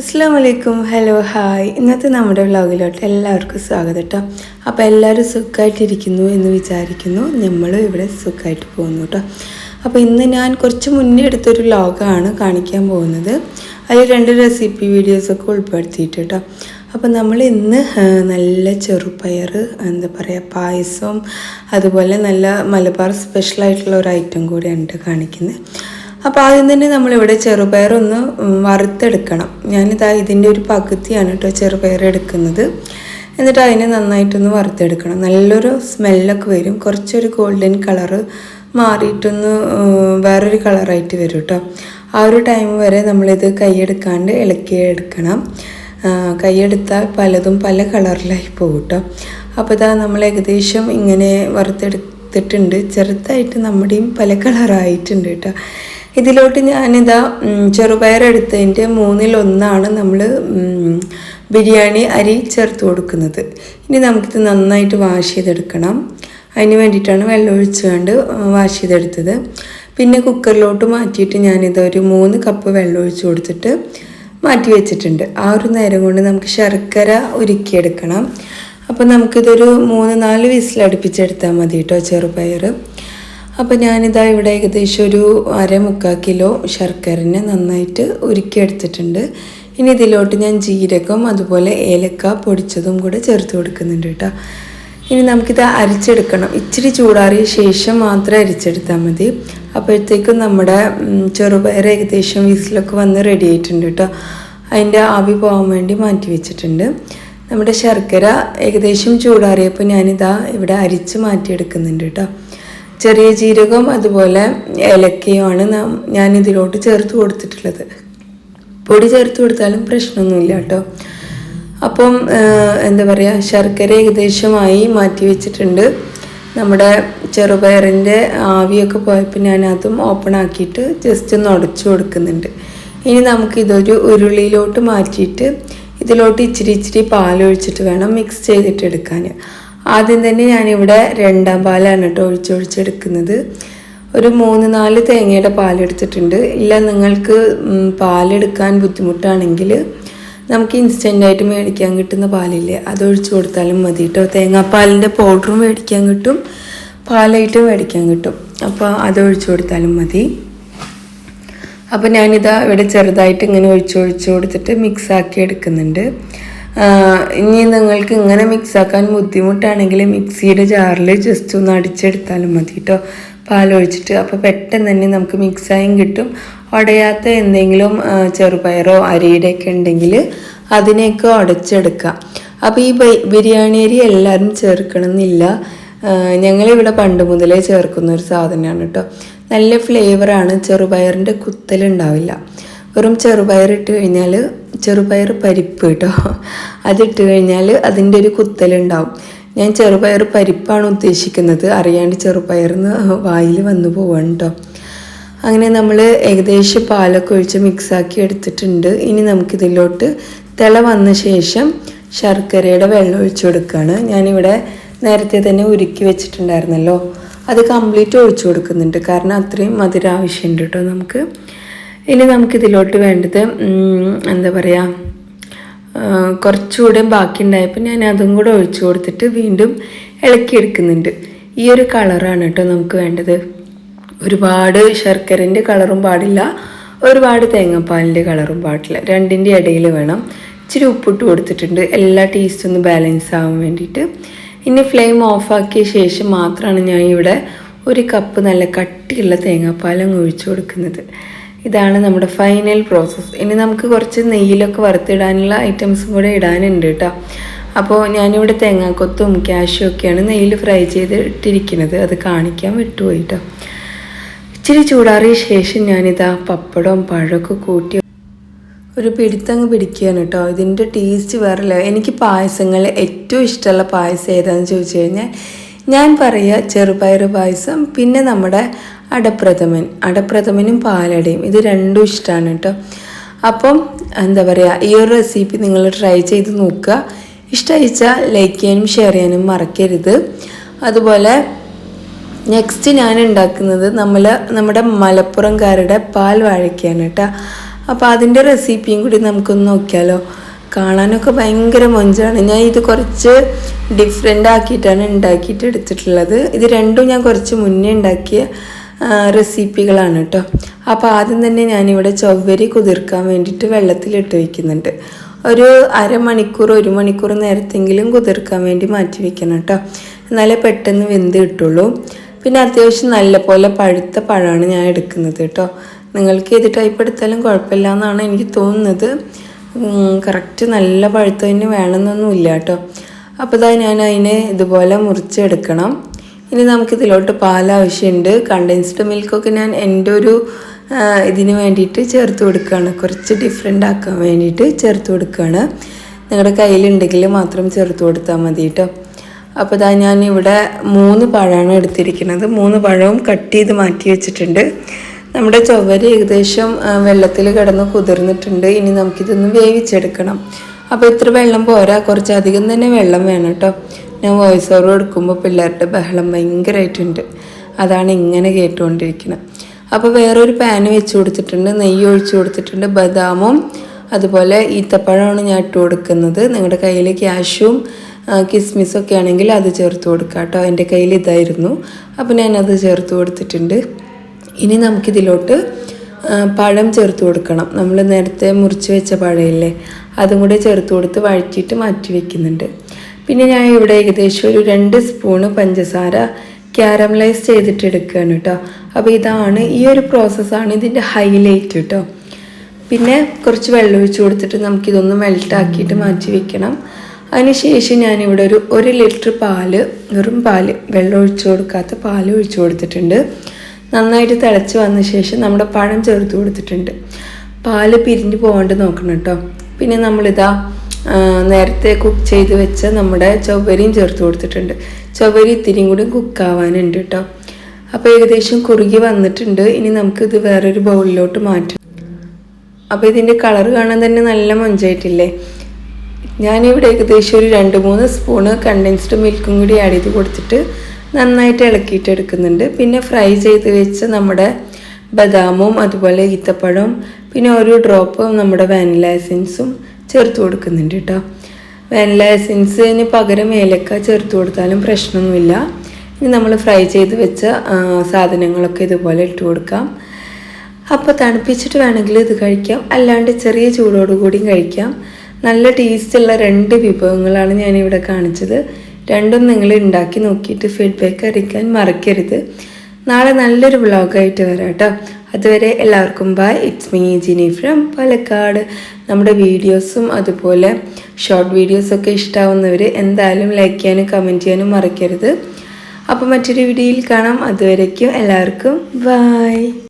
അസ്സാം വലൈക്കും hello hi ഇന്നത്തെ നമ്മുടെ വ്ളോഗിലോട്ട് എല്ലാവർക്കും സ്വാഗതം കേട്ടോ അപ്പോൾ എല്ലാവരും സുഖമായിട്ടിരിക്കുന്നു എന്ന് വിചാരിക്കുന്നു. നമ്മളും ഇവിടെ സുഖമായിട്ട് പോകുന്നു കേട്ടോ അപ്പോൾ ഇന്ന് ഞാൻ കുറച്ച് മുന്നേ എടുത്തൊരു വ്ളോഗാണ് കാണിക്കാൻ പോകുന്നത്. അതിൽ രണ്ട് റെസിപ്പി വീഡിയോസൊക്കെ ഉൾപ്പെടുത്തിയിട്ട് കേട്ടോ അപ്പോൾ നമ്മൾ ഇന്ന് നല്ല ചെറുപയർ എന്താ പറയുക പായസവും അതുപോലെ നല്ല മലബാർ സ്പെഷ്യലായിട്ടുള്ള ഒരു ഐറ്റം കൂടിയാണ് കാണിക്കുന്നത്. അപ്പോൾ ആദ്യം തന്നെ നമ്മളിവിടെ ഉം, വറുത്തെടുക്കണം. ഞാനിതാ ഇതിന്റെ ഒരു പകുതിയാണ് കേട്ടോ ചെറുപയർ എടുക്കുന്നത്. എന്നിട്ട് അതിനെ നന്നായിട്ടൊന്ന് വറുത്തെടുക്കണം. നല്ലൊരു സ്മെല്ലൊക്കെ വരും. കുറച്ചൊരു ഗോൾഡൻ കളറ് മാറിയിട്ടൊന്ന് വേറൊരു കളറായിട്ട് വരും കേട്ടോ. ആ ഒരു ടൈം വരെ നമ്മളിത് കൈയെടുക്കാണ്ട് ഇളക്കി എടുക്കണം. കൈയെടുത്താൽ പലതും പല കളറിലായി പോകും കേട്ടോ. അപ്പോൾ ഇതാ നമ്മൾ ഏകദേശം ഇങ്ങനെ വറുത്തെടുത്തിട്ടുണ്ട്. ചെറുതായിട്ട് നമ്മുടെയും പല കളറായിട്ടുണ്ട് കേട്ടോ. ഇതിലോട്ട് ഞാനിതാ ചെറുപയർ മൂന്നിലൊന്നാണ് നമ്മൾ ബിരിയാണി അരി ചേർത്ത് കൊടുക്കുന്നത്. ഇനി നമുക്കിത് നന്നായിട്ട് വാഷ് ചെയ്തെടുക്കണം. അതിന് വേണ്ടിയിട്ടാണ് വെള്ളം ഒഴിച്ചുകൊണ്ട് വാഷ് ചെയ്തെടുത്തത്. പിന്നെ കുക്കറിലോട്ട് മാറ്റിയിട്ട് ഞാനിത് ഒരു മൂന്ന് കപ്പ് വെള്ളം ഒഴിച്ച് കൊടുത്തിട്ട് മാറ്റി വെച്ചിട്ടുണ്ട്. ആ ഒരു നേരം കൊണ്ട് നമുക്ക് ശർക്കര ഉരുക്കിയെടുക്കണം. അപ്പോൾ നമുക്കിതൊരു മൂന്ന് നാല് വിസിലടുപ്പിച്ചെടുത്താൽ മതി കേട്ടോ ചെറുപയർ അപ്പോൾ ഞാനിതാ ഇവിടെ ഏകദേശം ഒരു അര മുക്കാൽ കിലോ ശർക്കരനെ നന്നായിട്ട് ഉരുക്കിയെടുത്തിട്ടുണ്ട്. ഇനി ഇതിലോട്ട് ഞാൻ ജീരകം അതുപോലെ ഏലക്ക പൊടിച്ചതും കൂടെ ചേർത്ത് കൊടുക്കുന്നുണ്ട് കേട്ടോ. ഇനി നമുക്കിത് അരിച്ചെടുക്കണം. ഇച്ചിരി ചൂടാറിയ ശേഷം മാത്രം അരിച്ചെടുത്താൽ മതി. അപ്പോഴത്തേക്കും നമ്മുടെ ചെറുപയർ ഏകദേശം വിസിലൊക്കെ വന്ന് റെഡി ആയിട്ടുണ്ട് കേട്ടോ. അതിന്റെ ആവി പോകാൻ വേണ്ടി മാറ്റി വെച്ചിട്ടുണ്ട്. നമ്മുടെ ശർക്കര ഏകദേശം ചൂടാറിയപ്പോൾ ഞാനിതാ ഇവിടെ അരിച്ച് മാറ്റിയെടുക്കുന്നുണ്ട് കേട്ടോ. ചെറിയ ജീരകവും അതുപോലെ ഏലക്കയുമാണ് ഞാൻ ഇതിലോട്ട് ചേർത്ത് കൊടുത്തിട്ടുള്ളത്. പൊടി ചേർത്ത് കൊടുത്താലും പ്രശ്നമൊന്നുമില്ല കേട്ടോ. അപ്പം എന്താ പറയുക ശർക്കര ഏകദേശമായി മാറ്റി വെച്ചിട്ടുണ്ട്. നമ്മുടെ ചെറുപയറിന്റെ ആവിയൊക്കെ പോയപ്പോൾ ഞാൻ അതും ഓപ്പൺ ആക്കിയിട്ട് ജസ്റ്റ് ഒന്ന് ഉടച്ചു കൊടുക്കുന്നുണ്ട്. ഇനി നമുക്ക് ഇതൊരു ഉരുളിയിലോട്ട് മാറ്റിയിട്ട് ഇതിലോട്ട് ഇച്ചിരി ഇച്ചിരി പാലൊഴിച്ചിട്ട് വേണം മിക്സ് ചെയ്തിട്ട് എടുക്കാൻ ആദ്യം തന്നെ ഞാനിവിടെ രണ്ടാം പാലാണ് കേട്ടോ ഒഴിച്ചൊഴിച്ചെടുക്കുന്നത് ഒരു മൂന്ന് നാല് തേങ്ങയുടെ പാലെടുത്തിട്ടുണ്ട് ഇല്ല നിങ്ങൾക്ക് പാലെടുക്കാൻ ബുദ്ധിമുട്ടാണെങ്കിൽ നമുക്ക് ഇൻസ്റ്റന്റായിട്ട് മേടിക്കാൻ കിട്ടുന്ന പാലില്ലേ അത് ഒഴിച്ചു കൊടുത്താലും മതി കേട്ടോ. തേങ്ങാപ്പാലിന്റെ പൗഡറും മേടിക്കാൻ കിട്ടും പാലായിട്ടും മേടിക്കാൻ കിട്ടും. അപ്പോൾ അത് ഒഴിച്ചു കൊടുത്താലും മതി. അപ്പോൾ ഞാനിതാ ഇവിടെ ചെറുതായിട്ട് ഇങ്ങനെ ഒഴിച്ച് ഒഴിച്ച് കൊടുത്തിട്ട് മിക്സാക്കി എടുക്കുന്നുണ്ട്. ഇനി നിങ്ങൾക്ക് ഇങ്ങനെ മിക്സാക്കാൻ ബുദ്ധിമുട്ടാണെങ്കിൽ മിക്സിയുടെ ജാറിൽ ജസ്റ്റ് ഒന്ന് അടിച്ചെടുത്താലും മതി കേട്ടോ പാലൊഴിച്ചിട്ട് അപ്പോൾ പെട്ടെന്ന് തന്നെ നമുക്ക് മിക്സായും കിട്ടും. ഉടയാത്ത എന്തെങ്കിലും ചെറുപയറോ അരിയുടെ ഒക്കെ ഉണ്ടെങ്കിൽ അതിനെയൊക്കെ ഉടച്ചെടുക്കാം. അപ്പോൾ ഈ ബിരിയാണി അരി എല്ലാവരും ചേർക്കണം എന്നില്ല ആഹ് ഞങ്ങളിവിടെ പണ്ട് മുതലേ ചേർക്കുന്ന ഒരു സാധനമാണ് കേട്ടോ നല്ല ഫ്ലേവറാണ് ചെറുപയറിന്റെ കുത്തലുണ്ടാവില്ല. വെറും ചെറുപയറിട്ട് കഴിഞ്ഞാൽ ചെറുപയർ പരിപ്പ് കേട്ടോ അതിട്ട് കഴിഞ്ഞാൽ അതിന്റെ ഒരു കുത്തലുണ്ടാവും ഞാൻ ചെറുപയർ പരിപ്പാണ് ഉദ്ദേശിക്കുന്നത്. അറിയാണ്ട് ചെറുപയർന്ന് വായിൽ വന്നു പോവാണ് കേട്ടോ അങ്ങനെ നമ്മൾ ഏകദേശം പാലൊക്കെ ഒഴിച്ച് മിക്സാക്കി എടുത്തിട്ടുണ്ട്. ഇനി നമുക്കിതിലോട്ട് തിള വന്ന ശേഷം ശർക്കരയുടെ വെള്ളം ഒഴിച്ചു കൊടുക്കുകയാണ് ഞാനിവിടെ നേരത്തെ തന്നെ ഉരുക്കി വെച്ചിട്ടുണ്ടായിരുന്നല്ലോ. അത് കംപ്ലീറ്റ് ഒഴിച്ചു കൊടുക്കുന്നുണ്ട്. കാരണം അത്രയും മധുരാവശ്യമുണ്ട് കേട്ടോ നമുക്ക്. ഇനി നമുക്കിതിലോട്ട് വേണ്ടത് എന്താ പറയുക കുറച്ചുകൂടെ ബാക്കി ഉണ്ടായപ്പോൾ ഞാൻ അതും കൂടെ ഒഴിച്ചു കൊടുത്തിട്ട് വീണ്ടും ഇളക്കിയെടുക്കുന്നുണ്ട്. ഈ ഒരു കളറാണ് കേട്ടോ നമുക്ക് വേണ്ടത്. ഒരുപാട് ശർക്കരന്റെ കളറും പാടില്ല ഒരുപാട് തേങ്ങാപ്പാലിന്റെ കളറും പാടില്ല. രണ്ടിന്റെ ഇടയിൽ വേണം. ഇച്ചിരി ഉപ്പിട്ട് കൊടുത്തിട്ടുണ്ട്. എല്ലാ ടേസ്റ്റും ഒന്ന് ബാലൻസ് ആവാൻ വേണ്ടിയിട്ട്. ഇനി ഫ്ലെയിം ഓഫാക്കിയ ശേഷം മാത്രമാണ് ഞാൻ ഇവിടെ ഒരു കപ്പ് നല്ല കട്ടിയുള്ള തേങ്ങാപ്പാലും ഒഴിച്ചു കൊടുക്കുന്നത്. ഇതാണ് നമ്മുടെ ഫൈനൽ പ്രോസസ്സ് ഇനി നമുക്ക് കുറച്ച് നെയ്യിലൊക്കെ വറുത്തിടാനുള്ള ഐറ്റംസും കൂടെ ഇടാനുണ്ട് കേട്ടോ അപ്പോൾ ഞാനിവിടെ തേങ്ങാക്കൊത്തും ക്യാഷും ഒക്കെയാണ് നെയ്യിൽ ഫ്രൈ ചെയ്ത് ഇട്ടിരിക്കുന്നത് അത് കാണിക്കാൻ വിട്ടുപോയി കേട്ടോ ഇച്ചിരി ചൂടാറിയ ശേഷം ഞാനിതാ പപ്പടവും പഴമൊക്കെ കൂട്ടി ഒരു പിടുത്തങ്ങ് പിടിക്കുകയാണ് കേട്ടോ ഇതിന്റെ ടേസ്റ്റ് വേറെ എനിക്ക് പായസങ്ങൾ ഏറ്റവും ഇഷ്ടമുള്ള പായസം ഏതാണെന്ന് ചോദിച്ചു കഴിഞ്ഞാൽ ഞാൻ പറയുക ചെറുപയർ പായസം പിന്നെ നമ്മുടെ അടപ്രഥമൻ. അടപ്രഥമനും പാലടയും. ഇത് രണ്ടും ഇഷ്ടമാണ് കേട്ടോ. അപ്പം എന്താ പറയുക ഈ ഒരു റെസിപ്പി നിങ്ങൾ ട്രൈ ചെയ്ത് നോക്കുക. ഇഷ്ടമായിച്ചാൽ ലൈക്ക് ചെയ്യാനും ഷെയർ ചെയ്യാനും മറക്കരുത്. അതുപോലെ നെക്സ്റ്റ് ഞാൻ ഉണ്ടാക്കുന്നത് നമ്മൾ നമ്മുടെ മലപ്പുറംകാരുടെ പാൽ വാഴയ്ക്കാണ് കേട്ടോ. അപ്പോൾ അതിന്റെ റെസിപ്പിയും കൂടി നമുക്കൊന്ന് നോക്കിയാലോ. കാണാനൊക്കെ ഭയങ്കര മൊഞ്ചാണ്. ഞാൻ ഇത് കുറച്ച് ഡിഫറെന്റ് ആക്കിയിട്ടാണ് ഉണ്ടാക്കിയിട്ട് എടുത്തിട്ടുള്ളത്. ഇത് രണ്ടും ഞാൻ കുറച്ച് മുന്നേ ഉണ്ടാക്കിയ റെസിപ്പികളാണ് കേട്ടോ അപ്പോൾ ആദ്യം തന്നെ ഞാനിവിടെ ചൊവ്വരി കുതിർക്കാൻ വേണ്ടിയിട്ട് വെള്ളത്തിലിട്ട് വയ്ക്കുന്നുണ്ട് ഒരു അരമണിക്കൂർ ഒരു മണിക്കൂർ നേരത്തെങ്കിലും കുതിർക്കാൻ വേണ്ടി മാറ്റി വെക്കണം കേട്ടോ എന്നാലേ പെട്ടെന്ന് വെന്ത് കിട്ടുള്ളൂ. പിന്നെ അത്യാവശ്യം നല്ല പോലെ പഴുത്ത പഴമാണ് ഞാൻ എടുക്കുന്നത് കേട്ടോ നിങ്ങൾക്ക് ഏത് ടൈപ്പ് എടുത്താലും കുഴപ്പമില്ല എന്നാണ് എനിക്ക് തോന്നുന്നത്. കറക്റ്റ് നല്ല പഴുത്ത തന്നെ വേണമെന്നൊന്നുമില്ല കേട്ടോ. അപ്പോൾ ഇതാ ഞാൻ അതിനെ ഇതുപോലെ മുറിച്ചെടുക്കണം. ഇനി നമുക്കിതിലോട്ട് പാൽ ആവശ്യമുണ്ട് കണ്ടൻസ്ഡ് മിൽക്കൊക്കെ ഞാൻ എന്റെ ഒരു ഇതിന് വേണ്ടിയിട്ട് ചേർത്ത് കൊടുക്കുകയാണ്. കുറച്ച് ഡിഫറെന്റ് ആക്കാൻ വേണ്ടിയിട്ട് ചേർത്ത് കൊടുക്കുകയാണ്. നിങ്ങളുടെ കയ്യിലുണ്ടെങ്കിൽ മാത്രം ചേർത്ത് കൊടുത്താൽ മതി കേട്ടോ. അപ്പോൾ ഇതാ ഞാൻ ഇവിടെ മൂന്ന് പഴമാണ് എടുത്തിരിക്കുന്നത്. മൂന്ന് പഴവും കട്ട് ചെയ്ത് മാറ്റി വെച്ചിട്ടുണ്ട്. നമ്മുടെ ചൊവ്വര ഏകദേശം വെള്ളത്തിൽ കിടന്ന് കുതിർന്നിട്ടുണ്ട്. ഇനി നമുക്കിതൊന്ന് വേവിച്ചെടുക്കണം. അപ്പോൾ ഇത്ര വെള്ളം പോരാ. കുറച്ചധികം തന്നെ വെള്ളം വേണം കേട്ടോ. ഞാൻ വോയിസ് ഓവർ കൊടുക്കുമ്പോൾ പിള്ളേരുടെ ബഹളം ഭയങ്കരമായിട്ടുണ്ട് അതാണ് ഇങ്ങനെ കേട്ടുകൊണ്ടിരിക്കുന്നത് അപ്പോൾ വേറൊരു പാന് വെച്ച് കൊടുത്തിട്ടുണ്ട്. നെയ്യ് ഒഴിച്ച് കൊടുത്തിട്ടുണ്ട്. ബദാമും അതുപോലെ ഈത്തപ്പഴമാണ് ഞാൻ ഇട്ട് കൊടുക്കുന്നത്. നിങ്ങളുടെ കയ്യിൽ ക്യാഷും കിസ്മിസൊക്കെ ആണെങ്കിൽ അത് ചേർത്ത് കൊടുക്കാം കേട്ടോ എന്റെ കയ്യിൽ ഇതായിരുന്നു. അപ്പോൾ ഞാനത് ചേർത്ത് കൊടുത്തിട്ടുണ്ട്. ഇനി നമുക്കിതിലോട്ട് പഴം ചേർത്ത് കൊടുക്കണം. നമ്മൾ നേരത്തെ മുറിച്ച് വെച്ച പഴമില്ലേ അതും കൂടെ ചേർത്ത് കൊടുത്ത് വഴറ്റിയിട്ട് മാറ്റി വെക്കുന്നുണ്ട്. പിന്നെ ഞാൻ ഇവിടെ ഏകദേശം ഒരു രണ്ട് സ്പൂണ് പഞ്ചസാര ക്യാരമലൈസ് ചെയ്തിട്ട് എടുക്കുകയാണ് കേട്ടോ. അപ്പോൾ ഇതാണ് ഈ ഒരു പ്രോസസ്സാണ് ഇതിന്റെ ഹൈലൈറ്റ് കേട്ടോ. പിന്നെ കുറച്ച് വെള്ളം ഒഴിച്ച് കൊടുത്തിട്ട് നമുക്കിതൊന്ന് മെൽട്ടാക്കിയിട്ട് മാറ്റി വെക്കണം. അതിനുശേഷം ഞാനിവിടെ ഒരു ഒരു ലിറ്റർ പാൽ വെറും പാൽ വെള്ളം ഒഴിച്ച് കൊടുക്കാത്ത പാൽ ഒഴിച്ച് കൊടുത്തിട്ടുണ്ട്. നന്നായിട്ട് തിളച്ച് വന്ന ശേഷം നമ്മുടെ പഴം ചേർത്ത് കൊടുത്തിട്ടുണ്ട്. പാൽ പിരിഞ്ഞ് പോകാണ്ട് നോക്കണം കേട്ടോ. പിന്നെ നമ്മളിതാ നേരത്തെ കുക്ക് ചെയ്ത് വെച്ച നമ്മുടെ ചൊവ്വരിയും ചേർത്ത് കൊടുത്തിട്ടുണ്ട്. ചൊവ്വരി ഇത്തിരിയും കൂടി കുക്കാവാനുണ്ട് കേട്ടോ. അപ്പോൾ ഏകദേശം കുറുകി വന്നിട്ടുണ്ട്. ഇനി നമുക്കിത് വേറൊരു ബൗളിലോട്ട് മാറ്റാം. അപ്പോൾ ഇതിന്റെ കളർ കാണാൻ തന്നെ നല്ല മൊഞ്ചായിട്ടില്ലേ? ഞാനിവിടെ ഏകദേശം ഒരു രണ്ട് മൂന്ന് സ്പൂണ് കണ്ടൻസ്ഡ് മിൽക്കും കൂടി ആഡ് ചെയ്ത് കൊടുത്തിട്ട് നന്നായിട്ട് ഇളക്കിയിട്ട് എടുക്കുന്നുണ്ട് പിന്നെ ഫ്രൈ ചെയ്ത് വെച്ച് നമ്മുടെ ബദാമും അതുപോലെ ഈത്തപ്പഴവും പിന്നെ ഒരു ഡ്രോപ്പ് നമ്മുടെ വാനില എസൻസും ചേർത്ത് കൊടുക്കുന്നുണ്ട് കേട്ടോ. വാനില എസൻസിന് പകരം ഏലക്ക ചേർത്ത് കൊടുത്താലും പ്രശ്നമൊന്നുമില്ല. ഇനി നമ്മൾ ഫ്രൈ ചെയ്ത് വെച്ച സാധനങ്ങളൊക്കെ ഇതുപോലെ ഇട്ട് കൊടുക്കാം. അപ്പോൾ തണുപ്പിച്ചിട്ട് വേണമെങ്കിൽ ഇത് കഴിക്കാം. അല്ലാണ്ട് ചെറിയ ചൂടോടുകൂടിയും കഴിക്കാം. നല്ല ടേസ്റ്റുള്ള രണ്ട് വിഭവങ്ങളാണ് ഞാനിവിടെ കാണിച്ചത്. രണ്ടും നിങ്ങൾ ഉണ്ടാക്കി നോക്കിയിട്ട് ഫീഡ്ബാക്ക് അറിയിക്കാൻ മറക്കരുത്. നാളെ നല്ലൊരു വ്ളോഗായിട്ട് വരാം കേട്ടോ അതുവരെ എല്ലാവർക്കും bye it's me Jini from Palakkad. നമ്മുടെ വീഡിയോസും അതുപോലെ ഷോർട്ട് വീഡിയോസൊക്കെ ഇഷ്ടാവുന്നവർ എന്തായാലും ലൈക്ക് ചെയ്യാനും കമന്റ് ചെയ്യാനും മറക്കരുത്. അപ്പോൾ മറ്റൊരു വീഡിയോയിൽ കാണാം. അതുവരേക്കും എല്ലാവർക്കും ബൈ